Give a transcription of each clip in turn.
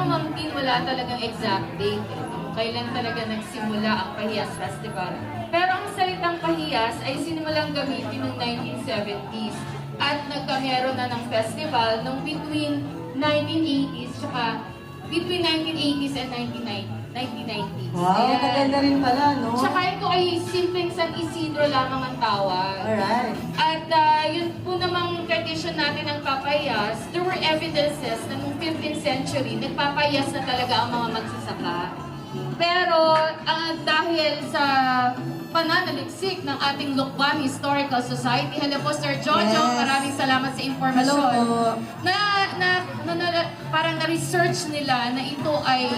mo, Ma'am Tin, wala talagang exact date. Kailan talaga nagsimula ang Pahiyas Festival. Pero ang salitang Pahiyas ay sinimulang gamitin noong 1970s. At nagkameron na ng festival nung between 1980s tsaka between 1980s and 1990 1990s. Wow, tagal na rin pala, no? Tsaka ito ay simpleng San Isidro lamang ang tawag. Alright. At ah, yun po namang tradition natin ng papayas, there were evidences na noong 15th century, nagpapayas na talaga ang mga magsasaka. Pero ah, dahil sa pananaliksik ng ating Lukban Historical Society, hello po Sir Jojo, Yes. maraming salamat sa impormasyon. Hello po. Na, na, na, na- parang na-research nila na ito ay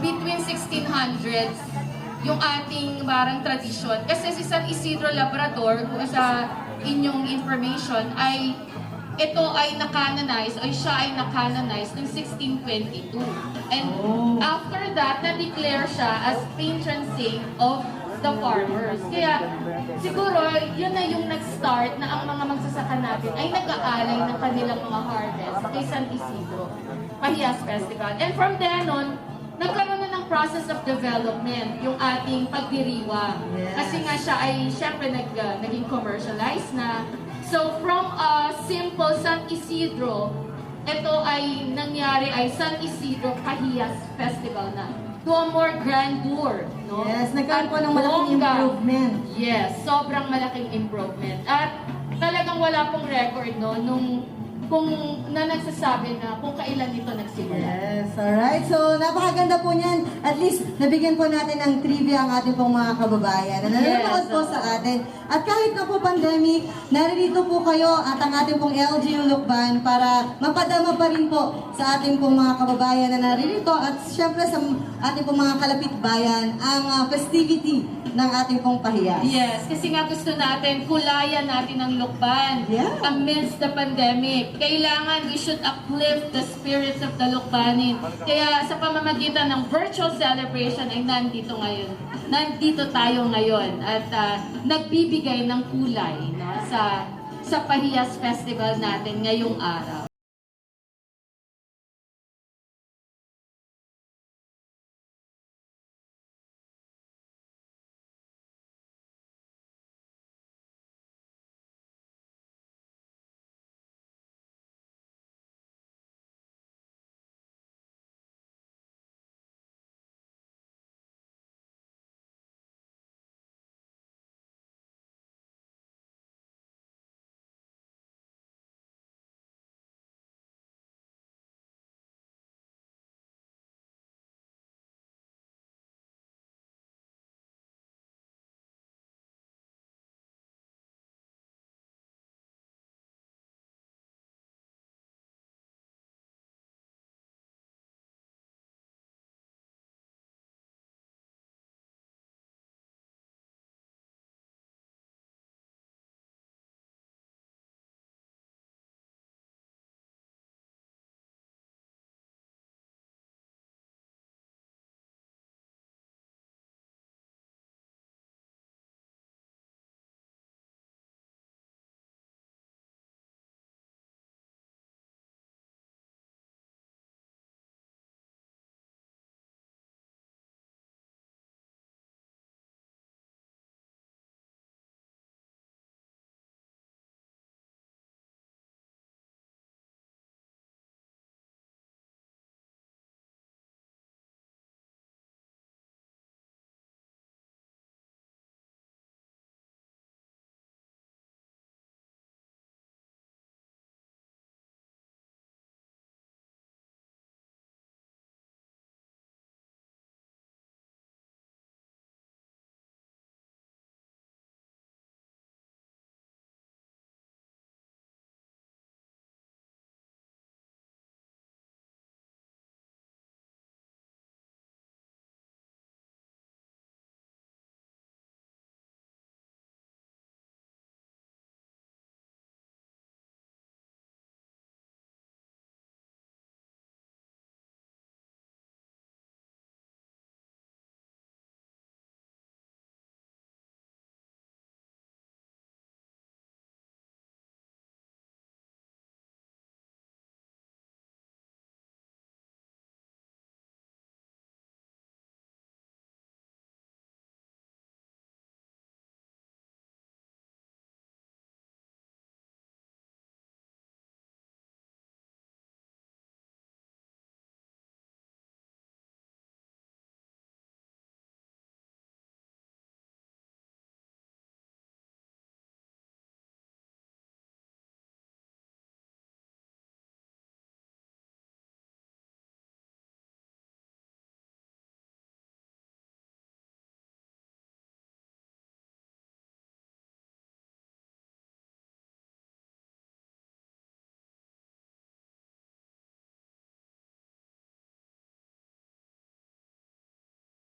between 1600s yung ating parang tradisyon. Kasi si San Isidro Labrador, kung sa inyong information, ay ito ay nakanonize, o siya ay nakanonize noong 1622. And Oh. after that, na-declare siya as patron saint of the farmers. Kaya siguro yun na yung nag-start na ang mga magsasaka natin ay nag-aalay ng kanilang mga harvest kay San Isidro, Pahiyas Festival. And from then on, nagkaroon na ng process of development yung ating pagdiriwang. Yes. Kasi nga siya ay syempre nag, uh, naging commercialized na. So from a simple San Isidro, ito ay nangyari ay San Isidro Pahiyas Festival na to a more grandeur, no? Yes, nagkaroon po ng malaking bongga. improvement. Yes, sobrang malaking improvement. At talagang wala pong record, no, nung kung na nagsasabi na kung kailan ito nagsimula. Yes, alright. So, napakaganda po niyan. At least, nabigyan po natin ng trivia ang ating pong mga kababayan na nanonood Yes, po sa atin. At kahit na po pandemic, naririto po kayo at ang ating pong LGU Lukban para mapadama pa rin po sa ating pong mga kababayan na naririto at syempre sa ating pong mga kalapit bayan ang ah, festivity ng ating pong pahiyas. Yes, kasi nga gusto natin, kulayan natin ang lukban Yeah. amidst the pandemic. Kailangan we should uplift the spirits of the lukbanin. Kaya sa pamamagitan ng virtual celebration ay nandito ngayon. Nandito tayo ngayon at ah, nagbibigay ng kulay no, sa sa Pahiyas Festival natin ngayong araw.